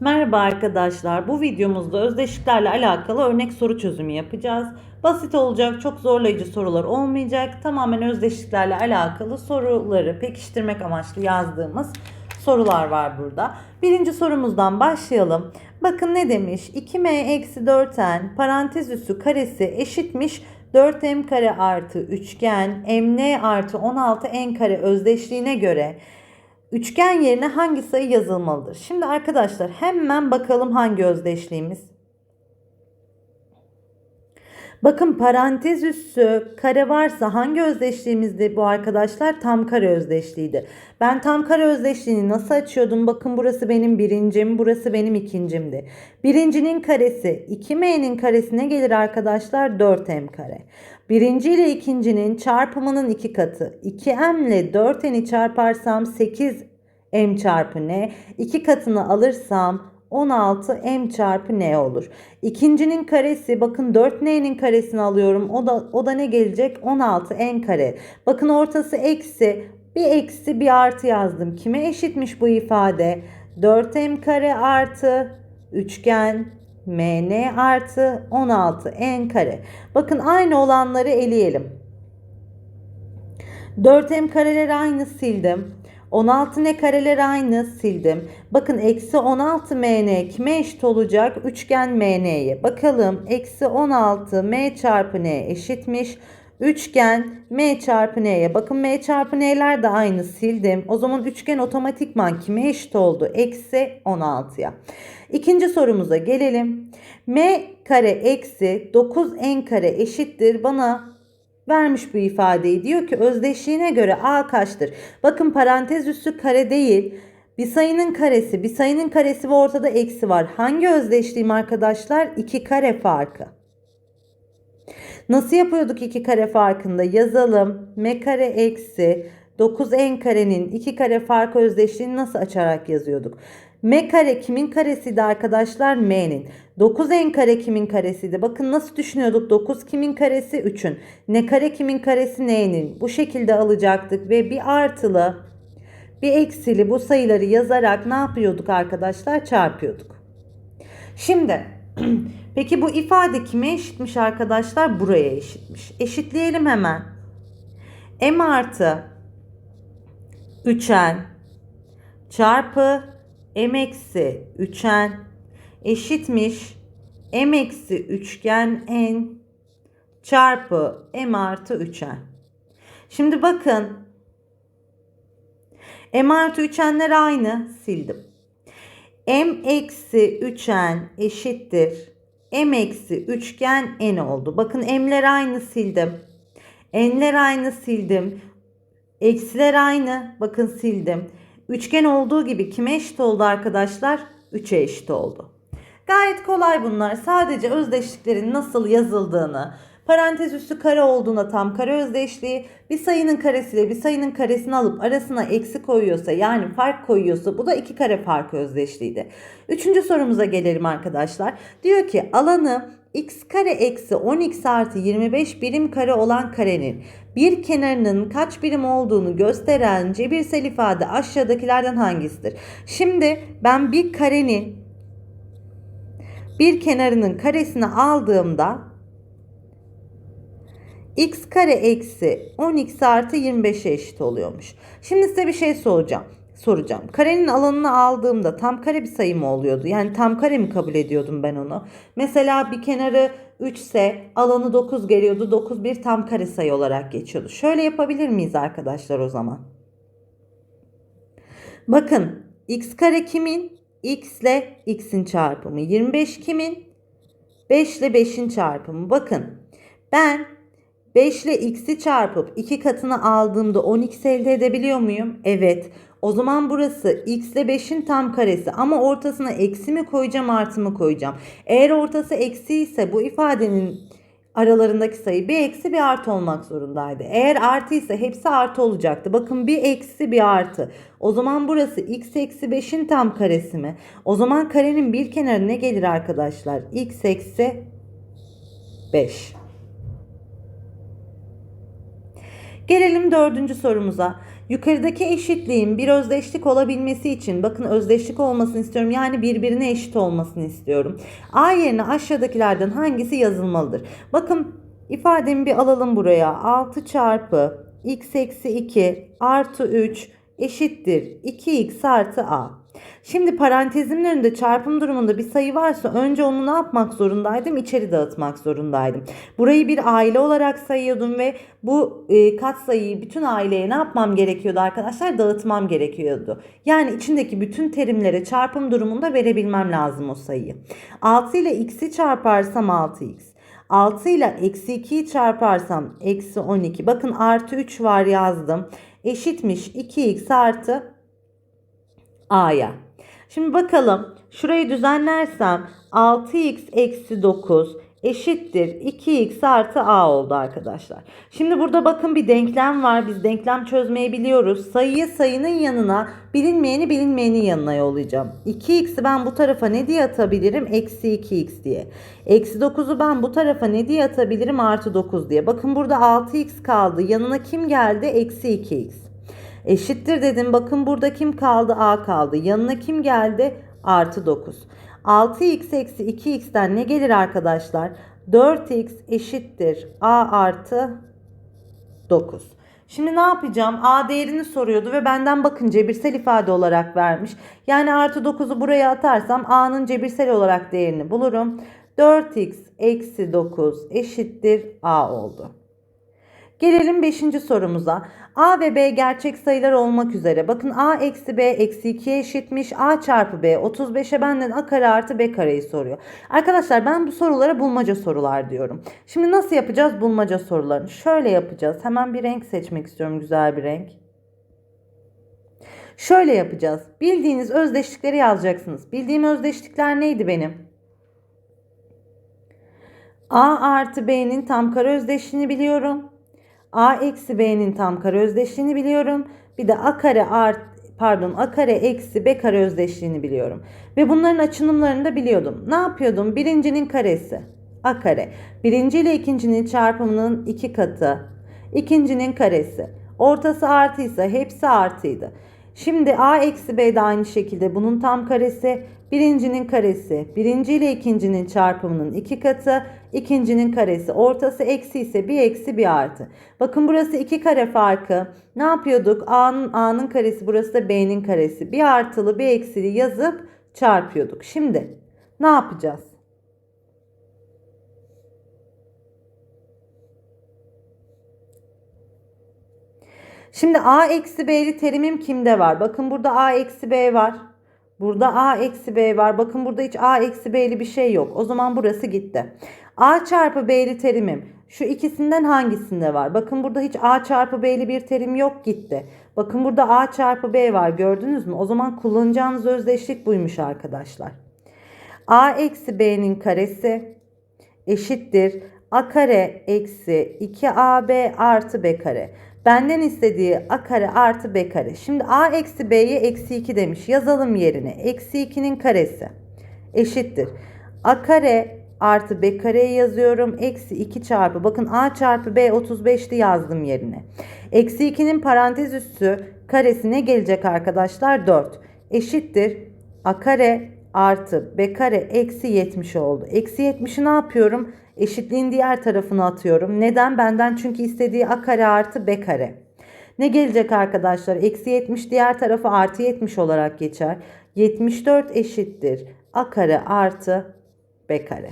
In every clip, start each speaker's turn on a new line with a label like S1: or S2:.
S1: Merhaba arkadaşlar. Bu videomuzda özdeşliklerle alakalı örnek soru çözümü yapacağız. Basit olacak, çok zorlayıcı sorular olmayacak. Tamamen özdeşliklerle alakalı soruları pekiştirmek amaçlı yazdığımız sorular var burada. Birinci sorumuzdan başlayalım. Bakın ne demiş? 2m eksi 4n parantez üssü karesi eşitmiş 4m kare artı üçgen mn artı 16n kare özdeşliğine göre Üçgen yerine hangi sayı yazılmalıdır? Şimdi arkadaşlar hemen bakalım hangi özdeşliğimiz. Bakın parantez üssü kare varsa hangi özdeşliğimizdi bu arkadaşlar? Tam kare özdeşliğiydi. Ben tam kare özdeşliğini nasıl açıyordum? Bakın burası benim birincim, burası benim ikincimdi. Birincinin karesi 2m'nin karesine gelir arkadaşlar 4m kare. Birinci ile ikincinin çarpımının iki katı. 2m ile 4n'i çarparsam 8m çarpı n. İki katını alırsam 16 m çarpı n olur. İkincinin karesi bakın 4n'nin karesini alıyorum. O da o da ne gelecek? 16 n kare. Bakın ortası eksi. Bir eksi bir artı yazdım. Kime eşitmiş bu ifade? 4m kare artı üçgen mn artı 16 n kare. Bakın aynı olanları eleyelim. 4m kareleri aynı sildim. 16 ne kareler aynı sildim. Bakın eksi 16 mn kime eşit olacak? Üçgen mn'ye. Bakalım eksi 16 m çarpı n eşitmiş. Üçgen m çarpı n'ye. Bakın m çarpı n'ler de aynı sildim. O zaman üçgen otomatikman kime eşit oldu? Eksi 16'ya. İkinci sorumuza gelelim. m kare eksi 9n kare eşittir. Bana vermiş bu ifadeyi. Diyor ki özdeşliğine göre a kaçtır? Bakın parantez üssü kare değil. Bir sayının karesi, bir sayının karesi ve ortada eksi var. Hangi özdeşliğim arkadaşlar? 2 kare farkı. Nasıl yapıyorduk 2 kare farkında? Yazalım. m kare eksi 9n karenin 2 kare farkı özdeşliğini nasıl açarak yazıyorduk? M kare kimin karesiydi arkadaşlar? M'nin. 9n kare kimin karesiydi? Bakın nasıl düşünüyorduk? 9 kimin karesi? 3'ün. N kare kimin karesi? N'nin. Bu şekilde alacaktık ve bir artılı bir eksili bu sayıları yazarak ne yapıyorduk arkadaşlar? Çarpıyorduk. Şimdi peki bu ifade kime eşitmiş arkadaşlar? Buraya eşitmiş. Eşitleyelim hemen. M artı 3n çarpı m eksi 3n eşitmiş m eksi üçgen n çarpı m artı 3n. Şimdi bakın m artı 3n'ler aynı sildim. m eksi 3n eşittir m eksi üçgen n oldu. Bakın m'ler aynı sildim. n'ler aynı sildim. Eksiler aynı. Bakın sildim. Üçgen olduğu gibi kime eşit oldu arkadaşlar? 3'e eşit oldu. Gayet kolay bunlar. Sadece özdeşliklerin nasıl yazıldığını, parantez üstü kare olduğunda tam kare özdeşliği, bir sayının karesiyle bir sayının karesini alıp arasına eksi koyuyorsa yani fark koyuyorsa bu da iki kare farkı özdeşliğiydi. Üçüncü sorumuza gelelim arkadaşlar. Diyor ki alanı x kare eksi 10x artı 25 birim kare olan karenin bir kenarının kaç birim olduğunu gösteren cebirsel ifade aşağıdakilerden hangisidir? Şimdi ben bir karenin bir kenarının karesini aldığımda x kare eksi 10x artı 25'e eşit oluyormuş. Şimdi size bir şey soracağım soracağım. Karenin alanını aldığımda tam kare bir sayı mı oluyordu? Yani tam kare mi kabul ediyordum ben onu? Mesela bir kenarı 3 ise alanı 9 geliyordu. 9 bir tam kare sayı olarak geçiyordu. Şöyle yapabilir miyiz arkadaşlar o zaman? Bakın x kare kimin? x ile x'in çarpımı. 25 kimin? 5 ile 5'in çarpımı. Bakın ben 5 ile x'i çarpıp 2 katını aldığımda 10x elde edebiliyor muyum? Evet. O zaman burası x ile 5'in tam karesi ama ortasına eksi mi koyacağım artı mı koyacağım? Eğer ortası eksi ise bu ifadenin aralarındaki sayı bir eksi bir artı olmak zorundaydı. Eğer artı ise hepsi artı olacaktı. Bakın bir eksi bir artı. O zaman burası x eksi 5'in tam karesi mi? O zaman karenin bir kenarı ne gelir arkadaşlar? x eksi 5. Gelelim dördüncü sorumuza. Yukarıdaki eşitliğin bir özdeşlik olabilmesi için bakın özdeşlik olmasını istiyorum. Yani birbirine eşit olmasını istiyorum. A yerine aşağıdakilerden hangisi yazılmalıdır? Bakın ifademi bir alalım buraya. 6 çarpı x eksi 2 artı 3 eşittir 2x artı a. Şimdi parantezimin önünde çarpım durumunda bir sayı varsa önce onu ne yapmak zorundaydım? İçeri dağıtmak zorundaydım. Burayı bir aile olarak sayıyordum ve bu e, katsayıyı bütün aileye ne yapmam gerekiyordu arkadaşlar? Dağıtmam gerekiyordu. Yani içindeki bütün terimlere çarpım durumunda verebilmem lazım o sayıyı. 6 ile x'i çarparsam 6x. 6 ile eksi 2'yi çarparsam eksi 12. Bakın artı 3 var yazdım. Eşitmiş 2x artı a'ya. Şimdi bakalım şurayı düzenlersem 6x eksi 9 eşittir 2x artı a oldu arkadaşlar. Şimdi burada bakın bir denklem var. Biz denklem çözmeyi biliyoruz. Sayıyı sayının yanına bilinmeyeni bilinmeyenin yanına yollayacağım. 2x'i ben bu tarafa ne diye atabilirim? Eksi 2x diye. Eksi 9'u ben bu tarafa ne diye atabilirim? Artı 9 diye. Bakın burada 6x kaldı. Yanına kim geldi? Eksi 2x. Eşittir dedim. Bakın burada kim kaldı? A kaldı. Yanına kim geldi? Artı 9. 6x eksi 2x'ten ne gelir arkadaşlar? 4x eşittir a artı 9. Şimdi ne yapacağım? A değerini soruyordu ve benden bakın cebirsel ifade olarak vermiş. Yani artı 9'u buraya atarsam A'nın cebirsel olarak değerini bulurum. 4x eksi 9 eşittir A oldu. Gelelim 5. sorumuza. A ve B gerçek sayılar olmak üzere. Bakın A eksi B eksi 2'ye eşitmiş. A çarpı B 35'e benden A kare artı B kareyi soruyor. Arkadaşlar ben bu sorulara bulmaca sorular diyorum. Şimdi nasıl yapacağız bulmaca sorularını? Şöyle yapacağız. Hemen bir renk seçmek istiyorum. Güzel bir renk. Şöyle yapacağız. Bildiğiniz özdeşlikleri yazacaksınız. Bildiğim özdeşlikler neydi benim? A artı B'nin tam kare özdeşliğini biliyorum. A eksi B'nin tam kare özdeşliğini biliyorum. Bir de A kare art pardon A kare eksi B kare özdeşliğini biliyorum. Ve bunların açılımlarını da biliyordum. Ne yapıyordum? Birincinin karesi A kare. Birinci ile ikincinin çarpımının iki katı. İkincinin karesi. Ortası artıysa hepsi artıydı. Şimdi a eksi b de aynı şekilde bunun tam karesi birincinin karesi birinci ile ikincinin çarpımının iki katı ikincinin karesi ortası eksi ise bir eksi bir artı. Bakın burası iki kare farkı. Ne yapıyorduk? A'nın A'nın karesi burası da B'nin karesi. Bir artılı bir eksili yazıp çarpıyorduk. Şimdi ne yapacağız? Şimdi a eksi b'li terimim kimde var? Bakın burada a eksi b var. Burada a eksi b var. Bakın burada hiç a eksi b'li bir şey yok. O zaman burası gitti. a çarpı b'li terimim şu ikisinden hangisinde var? Bakın burada hiç a çarpı b'li bir terim yok gitti. Bakın burada a çarpı b var gördünüz mü? O zaman kullanacağınız özdeşlik buymuş arkadaşlar. a eksi b'nin karesi eşittir a kare eksi 2ab artı b kare. Benden istediği a kare artı b kare. Şimdi a eksi b'ye eksi 2 demiş. Yazalım yerine. Eksi 2'nin karesi eşittir. a kare artı b kareyi yazıyorum. Eksi 2 çarpı. Bakın a çarpı b 35'ti yazdım yerine. Eksi 2'nin parantez üstü karesi ne gelecek arkadaşlar? 4. Eşittir. a kare artı b kare eksi 70 oldu. Eksi 70'i ne yapıyorum? Eşitliğin diğer tarafını atıyorum. Neden? Benden çünkü istediği a kare artı b kare. Ne gelecek arkadaşlar? Eksi 70 diğer tarafı artı 70 olarak geçer. 74 eşittir. a kare artı b kare.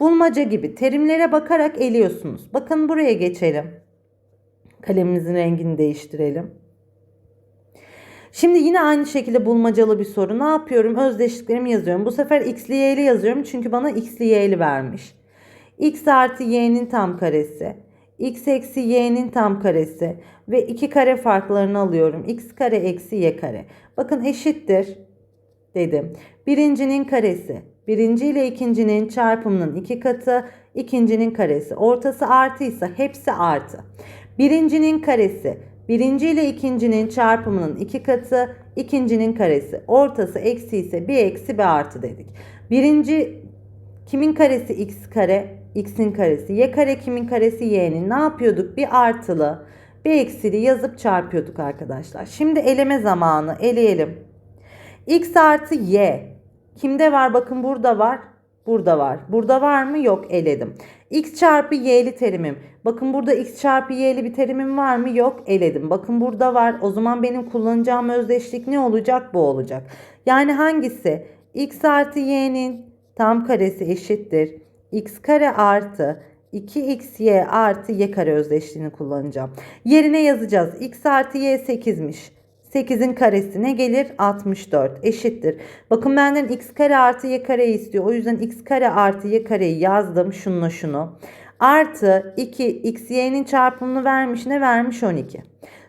S1: Bulmaca gibi terimlere bakarak eliyorsunuz. Bakın buraya geçelim. Kalemimizin rengini değiştirelim. Şimdi yine aynı şekilde bulmacalı bir soru. Ne yapıyorum? Özdeşliklerimi yazıyorum. Bu sefer x'li y'li yazıyorum çünkü bana x'li y'li vermiş. X artı y'nin tam karesi. x eksi y'nin tam karesi. Ve iki kare farklarını alıyorum. x kare eksi y kare. Bakın eşittir dedim. Birincinin karesi. Birinci ile ikincinin çarpımının iki katı. ikincinin karesi. Ortası artıysa hepsi artı. Birincinin karesi. Birinci ile ikincinin çarpımının iki katı, ikincinin karesi. Ortası eksi ise bir eksi bir artı dedik. Birinci kimin karesi x kare? X'in karesi. Y kare kimin karesi y'nin. Ne yapıyorduk? Bir artılı Bir eksili yazıp çarpıyorduk arkadaşlar. Şimdi eleme zamanı. Eleyelim. X artı Y. Kimde var? Bakın burada var. Burada var. Burada var mı? Yok eledim. X çarpı y'li terimim. Bakın burada x çarpı y'li bir terimim var mı? Yok eledim. Bakın burada var. O zaman benim kullanacağım özdeşlik ne olacak? Bu olacak. Yani hangisi? x artı y'nin tam karesi eşittir. X kare artı 2xy artı y kare özdeşliğini kullanacağım. Yerine yazacağız. x artı y 8'miş. 8'in karesi ne gelir? 64 eşittir. Bakın benden x kare artı y kareyi istiyor. O yüzden x kare artı y kareyi yazdım. Şununla şunu. Artı 2 x y'nin çarpımını vermiş. Ne vermiş? 12.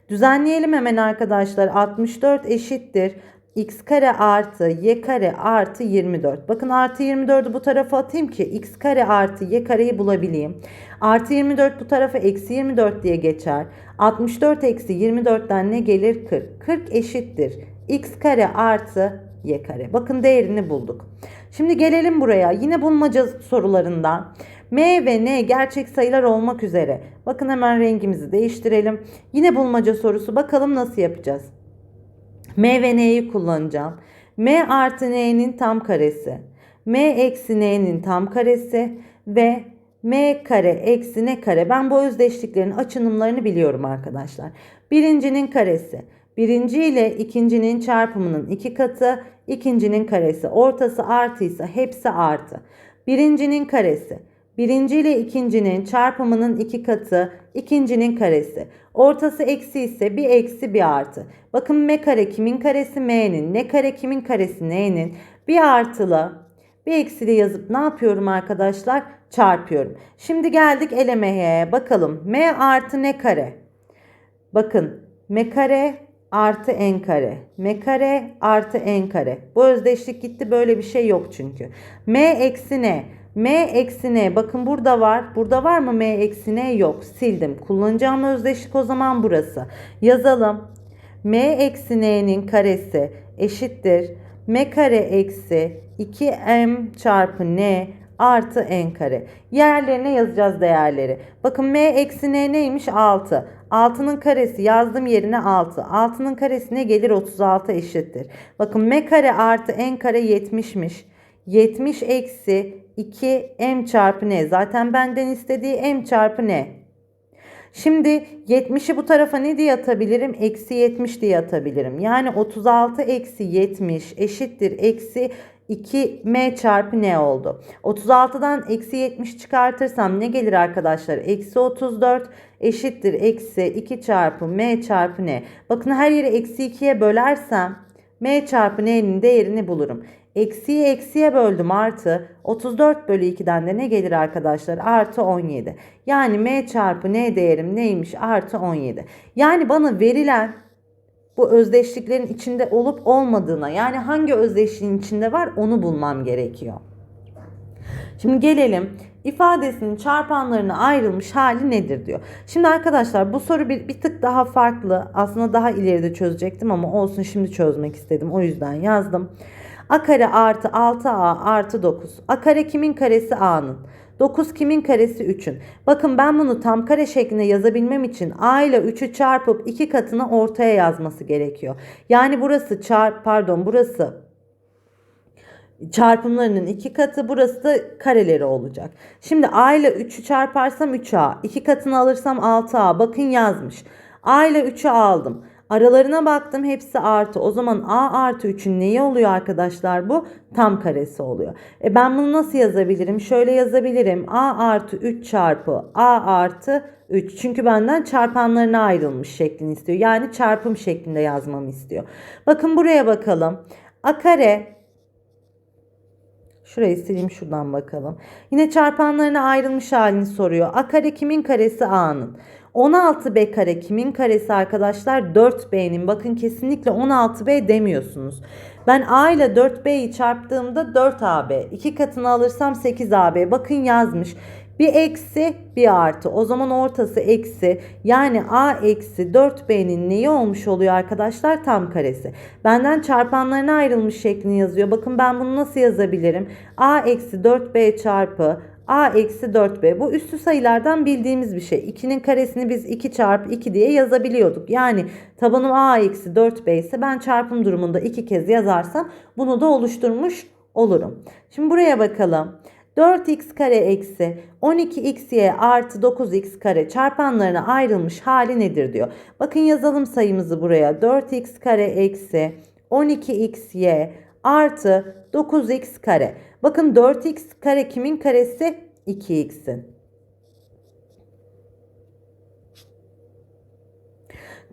S1: Düzenleyelim hemen arkadaşlar. 64 eşittir. X kare artı y kare artı 24. Bakın artı 24'ü bu tarafa atayım ki x kare artı y kareyi bulabileyim. Artı 24 bu tarafa eksi 24 diye geçer. 64 eksi 24'ten ne gelir? 40. 40 eşittir. x kare artı y kare. Bakın değerini bulduk. Şimdi gelelim buraya. Yine bulmaca sorularından. M ve N gerçek sayılar olmak üzere. Bakın hemen rengimizi değiştirelim. Yine bulmaca sorusu. Bakalım nasıl yapacağız. M ve N'yi kullanacağım. M artı N'nin tam karesi. M eksi N'nin tam karesi ve M kare eksi N kare. Ben bu özdeşliklerin açınımlarını biliyorum arkadaşlar. Birincinin karesi. Birinci ile ikincinin çarpımının iki katı. ikincinin karesi. Ortası artıysa hepsi artı. Birincinin karesi. Birinci ile ikincinin çarpımının iki katı, ikincinin karesi. Ortası eksi ise bir eksi bir artı. Bakın m kare kimin karesi m'nin, ne kare kimin karesi n'nin. Bir artılı bir eksili yazıp ne yapıyorum arkadaşlar? Çarpıyorum. Şimdi geldik elemeye. Bakalım m artı ne kare? Bakın m kare artı n kare. m kare artı n kare. Bu özdeşlik gitti böyle bir şey yok çünkü. m eksi n. M eksi N. Bakın burada var. Burada var mı M eksi N? Yok. Sildim. Kullanacağım özdeşlik o zaman burası. Yazalım. M eksi N'nin karesi eşittir. M kare eksi 2M çarpı N artı N kare. Yerlerine yazacağız değerleri. Bakın M eksi N neymiş? 6. 6'nın karesi yazdım yerine 6. 6'nın karesi ne gelir? 36 eşittir. Bakın M kare artı N kare 70'miş. 70 eksi 2 m çarpı n. Zaten benden istediği m çarpı n. Şimdi 70'i bu tarafa ne diye atabilirim? Eksi 70 diye atabilirim. Yani 36 eksi 70 eşittir eksi 2m çarpı n oldu. 36'dan eksi 70 çıkartırsam ne gelir arkadaşlar? Eksi 34 eşittir eksi 2 çarpı m çarpı n. Bakın her yeri eksi 2'ye bölersem m çarpı n'nin değerini bulurum. Eksiyi eksiye böldüm artı 34 bölü 2'den de ne gelir arkadaşlar? Artı 17. Yani m çarpı n değerim neymiş? Artı 17. Yani bana verilen bu özdeşliklerin içinde olup olmadığına yani hangi özdeşliğin içinde var onu bulmam gerekiyor. Şimdi gelelim ifadesinin çarpanlarına ayrılmış hali nedir diyor. Şimdi arkadaşlar bu soru bir, bir tık daha farklı. Aslında daha ileride çözecektim ama olsun şimdi çözmek istedim. O yüzden yazdım. A kare artı 6A artı 9. A kare kimin karesi A'nın? 9 kimin karesi 3'ün. Bakın ben bunu tam kare şeklinde yazabilmem için A ile 3'ü çarpıp 2 katını ortaya yazması gerekiyor. Yani burası çarp pardon burası çarpımlarının iki katı burası da kareleri olacak. Şimdi A ile 3'ü çarparsam 3A. 2 katını alırsam 6A. Bakın yazmış. A ile 3'ü aldım. Aralarına baktım hepsi artı. O zaman A artı 3'ün neyi oluyor arkadaşlar bu? Tam karesi oluyor. E ben bunu nasıl yazabilirim? Şöyle yazabilirim. A artı 3 çarpı A artı 3. Çünkü benden çarpanlarına ayrılmış şeklini istiyor. Yani çarpım şeklinde yazmamı istiyor. Bakın buraya bakalım. A kare Şurayı sileyim şuradan bakalım. Yine çarpanlarına ayrılmış halini soruyor. A kare kimin karesi A'nın? 16B kare kimin karesi arkadaşlar? 4B'nin. Bakın kesinlikle 16B demiyorsunuz. Ben A ile 4B'yi çarptığımda 4AB. 2 katını alırsam 8AB. Bakın yazmış. Bir eksi bir artı. O zaman ortası eksi. Yani a eksi 4b'nin neyi olmuş oluyor arkadaşlar? Tam karesi. Benden çarpanlarına ayrılmış şeklini yazıyor. Bakın ben bunu nasıl yazabilirim? a eksi 4b çarpı a eksi 4b. Bu üstü sayılardan bildiğimiz bir şey. 2'nin karesini biz 2 çarpı 2 diye yazabiliyorduk. Yani tabanım a eksi 4b ise ben çarpım durumunda iki kez yazarsam bunu da oluşturmuş olurum. Şimdi buraya bakalım. 4x kare eksi 12xy artı 9x kare çarpanlarına ayrılmış hali nedir diyor. Bakın yazalım sayımızı buraya. 4x kare eksi 12xy artı 9x kare. Bakın 4x kare kimin karesi? 2x'in.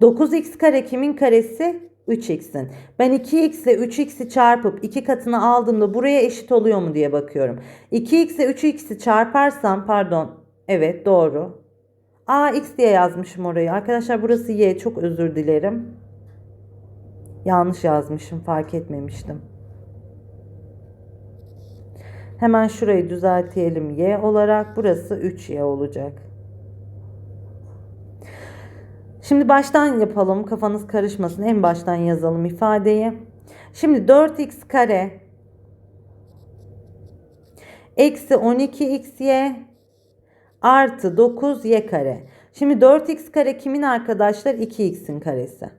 S1: 9x kare kimin karesi? 3x'in. Ben 2x ile 3x'i çarpıp 2 katını aldığımda buraya eşit oluyor mu diye bakıyorum. 2x ile 3x'i çarparsam pardon evet doğru. A x diye yazmışım orayı. Arkadaşlar burası y çok özür dilerim. Yanlış yazmışım fark etmemiştim. Hemen şurayı düzeltelim y olarak. Burası 3y olacak. Şimdi baştan yapalım. Kafanız karışmasın. En baştan yazalım ifadeyi. Şimdi 4x kare eksi 12xy artı 9y kare. Şimdi 4x kare kimin arkadaşlar? 2x'in karesi.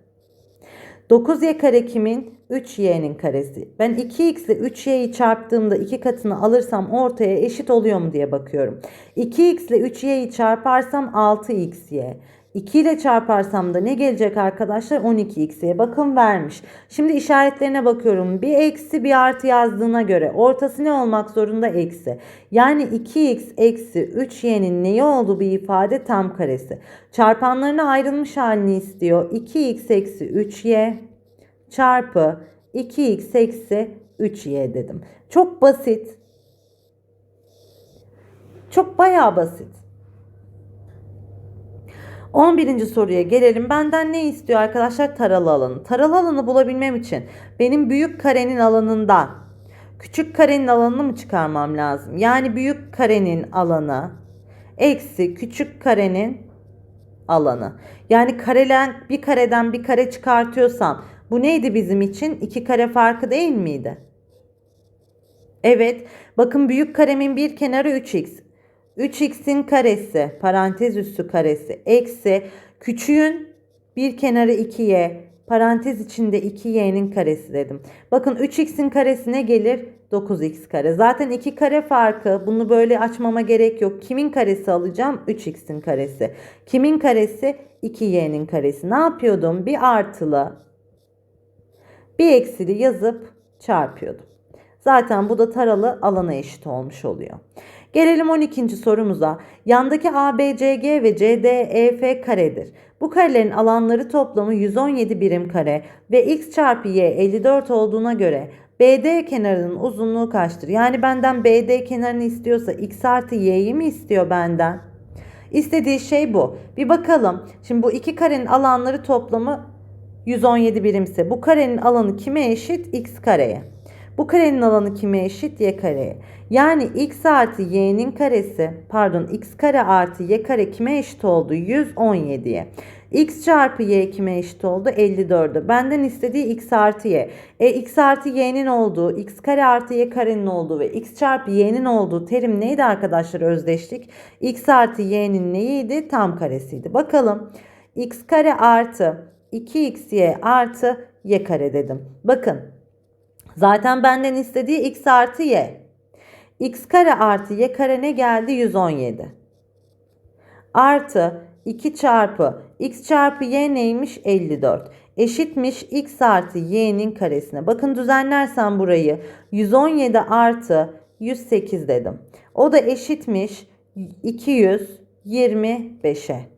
S1: 9y kare kimin? 3y'nin karesi. Ben 2x ile 3y'yi çarptığımda iki katını alırsam ortaya eşit oluyor mu diye bakıyorum. 2x ile 3y'yi çarparsam 6xy. 2 ile çarparsam da ne gelecek arkadaşlar? 12x'ye bakın vermiş. Şimdi işaretlerine bakıyorum. Bir eksi bir artı yazdığına göre ortası ne olmak zorunda? Eksi. Yani 2x eksi 3y'nin neyi oldu bir ifade? Tam karesi. Çarpanlarına ayrılmış halini istiyor. 2x eksi 3y çarpı 2x eksi 3y dedim. Çok basit. Çok bayağı basit. 11. soruya gelelim. Benden ne istiyor arkadaşlar? Taralı alanı. Taralı alanı bulabilmem için benim büyük karenin alanından küçük karenin alanını mı çıkarmam lazım? Yani büyük karenin alanı eksi küçük karenin alanı. Yani karelen bir kareden bir kare çıkartıyorsam bu neydi bizim için? İki kare farkı değil miydi? Evet. Bakın büyük karemin bir kenarı 3x. 3x'in karesi parantez üstü karesi eksi küçüğün bir kenarı 2y parantez içinde 2y'nin karesi dedim. Bakın 3x'in karesine gelir 9x kare. Zaten 2 kare farkı bunu böyle açmama gerek yok. Kimin karesi alacağım? 3x'in karesi. Kimin karesi? 2y'nin karesi. Ne yapıyordum? Bir artılı bir eksili yazıp çarpıyordum. Zaten bu da taralı alana eşit olmuş oluyor. Gelelim 12. sorumuza. Yandaki ABCG ve CDEF karedir. Bu karelerin alanları toplamı 117 birim kare ve x çarpı y 54 olduğuna göre BD kenarının uzunluğu kaçtır? Yani benden BD kenarını istiyorsa x artı y'yi mi istiyor benden? İstediği şey bu. Bir bakalım. Şimdi bu iki karenin alanları toplamı 117 birimse bu karenin alanı kime eşit? x kareye. Bu karenin alanı kime eşit? Y kareye. Yani x artı y'nin karesi pardon x kare artı y kare kime eşit oldu? 117'ye. x çarpı y kime eşit oldu? 54'e. Benden istediği x artı y. E x artı y'nin olduğu, x kare artı y karenin olduğu ve x çarpı y'nin olduğu terim neydi arkadaşlar özdeşlik? x artı y'nin neyiydi? Tam karesiydi. Bakalım. x kare artı 2xy artı y kare dedim. Bakın zaten benden istediği x artı y. x kare artı y kare ne geldi? 117. Artı 2 çarpı x çarpı y neymiş? 54. Eşitmiş x artı y'nin karesine. Bakın düzenlersem burayı 117 artı 108 dedim. O da eşitmiş 225'e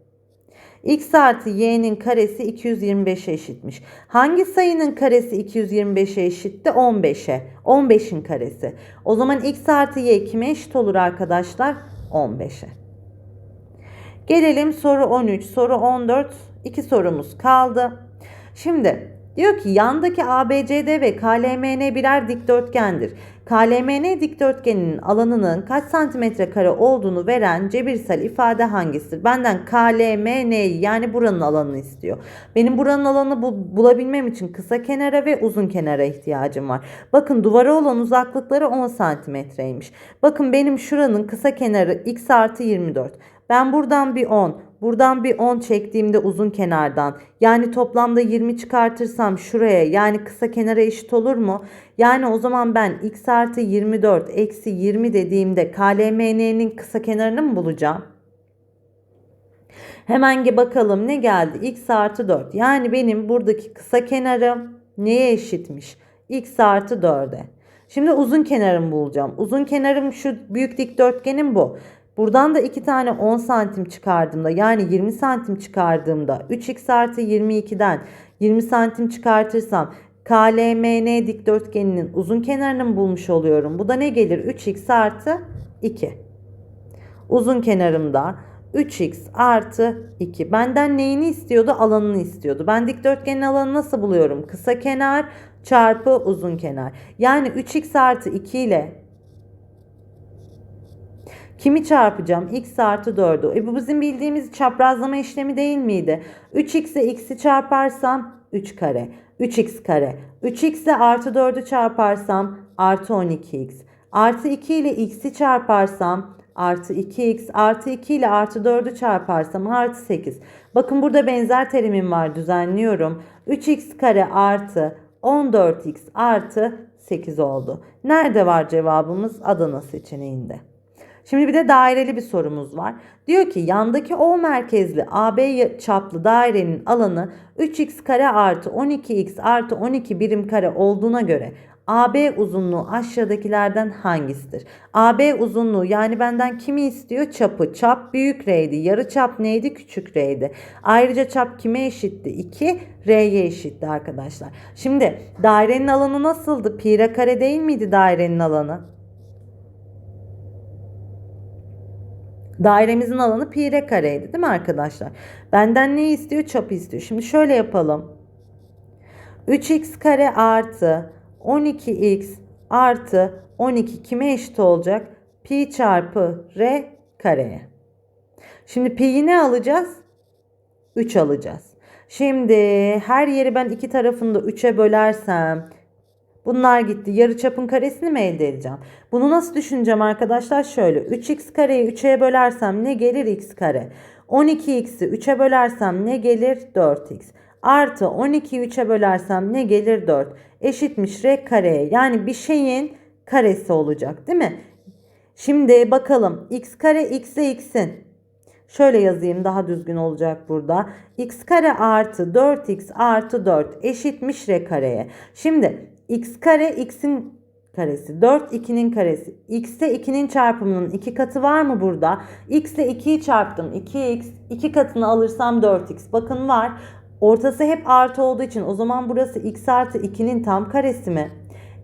S1: x artı y'nin karesi 225'e eşitmiş. Hangi sayının karesi 225'e eşitti? 15'e. 15'in karesi. O zaman x artı y kime eşit olur arkadaşlar? 15'e. Gelelim soru 13, soru 14. İki sorumuz kaldı. Şimdi Diyor ki yandaki ABCD ve KLMN birer dikdörtgendir. KLMN dikdörtgeninin alanının kaç santimetre kare olduğunu veren cebirsel ifade hangisidir? Benden KLMN'yi yani buranın alanını istiyor. Benim buranın alanını bu- bulabilmem için kısa kenara ve uzun kenara ihtiyacım var. Bakın duvara olan uzaklıkları 10 santimetreymiş. Bakın benim şuranın kısa kenarı x artı 24. Ben buradan bir 10, buradan bir 10 çektiğimde uzun kenardan yani toplamda 20 çıkartırsam şuraya yani kısa kenara eşit olur mu? Yani o zaman ben x artı 24 eksi 20 dediğimde KLMN'nin kısa kenarını mı bulacağım? Hemen bakalım ne geldi? x artı 4. Yani benim buradaki kısa kenarım neye eşitmiş? x artı 4'e. Şimdi uzun kenarımı bulacağım. Uzun kenarım şu büyük dikdörtgenim bu. Buradan da 2 tane 10 santim çıkardığımda yani 20 santim çıkardığımda 3x artı 22'den 20 santim çıkartırsam KLMN dikdörtgeninin uzun kenarını bulmuş oluyorum? Bu da ne gelir? 3x artı 2. Uzun kenarımda 3x artı 2. Benden neyini istiyordu? Alanını istiyordu. Ben dikdörtgenin alanını nasıl buluyorum? Kısa kenar çarpı uzun kenar. Yani 3x artı 2 ile kimi çarpacağım? x artı 4'ü. E bu bizim bildiğimiz çaprazlama işlemi değil miydi? 3x ile x'i çarparsam 3 kare. 3x kare. 3x ile artı 4'ü çarparsam artı 12x. Artı 2 ile x'i çarparsam artı 2x artı 2 ile artı 4'ü çarparsam artı 8. Bakın burada benzer terimim var düzenliyorum. 3x kare artı 14x artı 8 oldu. Nerede var cevabımız? Adana seçeneğinde. Şimdi bir de daireli bir sorumuz var. Diyor ki yandaki O merkezli AB çaplı dairenin alanı 3x kare artı 12x artı 12 birim kare olduğuna göre AB uzunluğu aşağıdakilerden hangisidir? AB uzunluğu yani benden kimi istiyor? Çapı. Çap büyük R'ydi. Yarı çap neydi? Küçük R'ydi. Ayrıca çap kime eşitti? 2 R'ye eşitti arkadaşlar. Şimdi dairenin alanı nasıldı? Pi kare değil miydi dairenin alanı? Dairemizin alanı pi r kareydi değil mi arkadaşlar? Benden ne istiyor? Çapı istiyor. Şimdi şöyle yapalım. 3x kare artı 12x artı 12 kime eşit olacak? Pi çarpı r kareye. Şimdi pi'yi ne alacağız? 3 alacağız. Şimdi her yeri ben iki tarafını da 3'e bölersem Bunlar gitti. Yarıçapın karesini mi elde edeceğim? Bunu nasıl düşüneceğim arkadaşlar? Şöyle 3x kareyi 3'e bölersem ne gelir? x kare. 12x'i 3'e bölersem ne gelir? 4x. Artı 12'yi 3'e bölersem ne gelir? 4. Eşitmiş r kareye. Yani bir şeyin karesi olacak değil mi? Şimdi bakalım x kare x ile x'in. Şöyle yazayım daha düzgün olacak burada. x kare artı 4x artı 4 eşitmiş r kareye. Şimdi x kare x'in karesi 4 2'nin karesi. x ile 2'nin çarpımının 2 katı var mı burada? x ile 2'yi çarptım 2x 2 katını alırsam 4x. Bakın var. Ortası hep artı olduğu için o zaman burası x artı 2'nin tam karesi mi?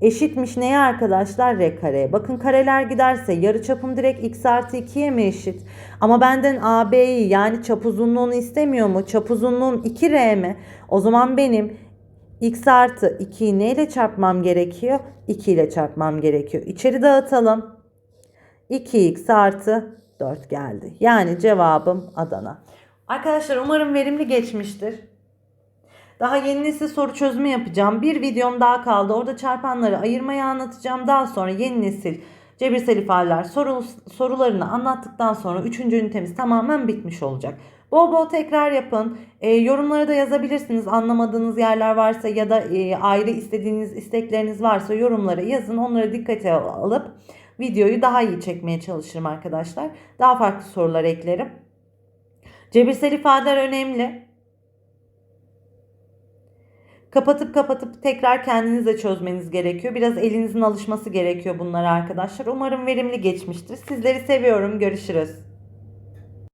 S1: Eşitmiş neye arkadaşlar? R kareye. Bakın kareler giderse yarıçapım direkt x artı 2'ye mi eşit? Ama benden AB'yi yani çap uzunluğunu istemiyor mu? Çap uzunluğum 2R mi? O zaman benim x artı 2'yi neyle çarpmam gerekiyor? 2 ile çarpmam gerekiyor. İçeri dağıtalım. 2x artı 4 geldi. Yani cevabım Adana. Arkadaşlar umarım verimli geçmiştir. Daha yeni nesil soru çözümü yapacağım. Bir videom daha kaldı. Orada çarpanları ayırmayı anlatacağım. Daha sonra yeni nesil cebirsel ifadeler soru, sorularını anlattıktan sonra 3. ünitemiz tamamen bitmiş olacak. Bol bol tekrar yapın. E, yorumlara da yazabilirsiniz. Anlamadığınız yerler varsa ya da e, ayrı istediğiniz istekleriniz varsa yorumlara yazın. Onları dikkate alıp videoyu daha iyi çekmeye çalışırım arkadaşlar. Daha farklı sorular eklerim. Cebirsel ifadeler önemli. Kapatıp kapatıp tekrar kendiniz de çözmeniz gerekiyor. Biraz elinizin alışması gerekiyor bunlara arkadaşlar. Umarım verimli geçmiştir. Sizleri seviyorum. Görüşürüz.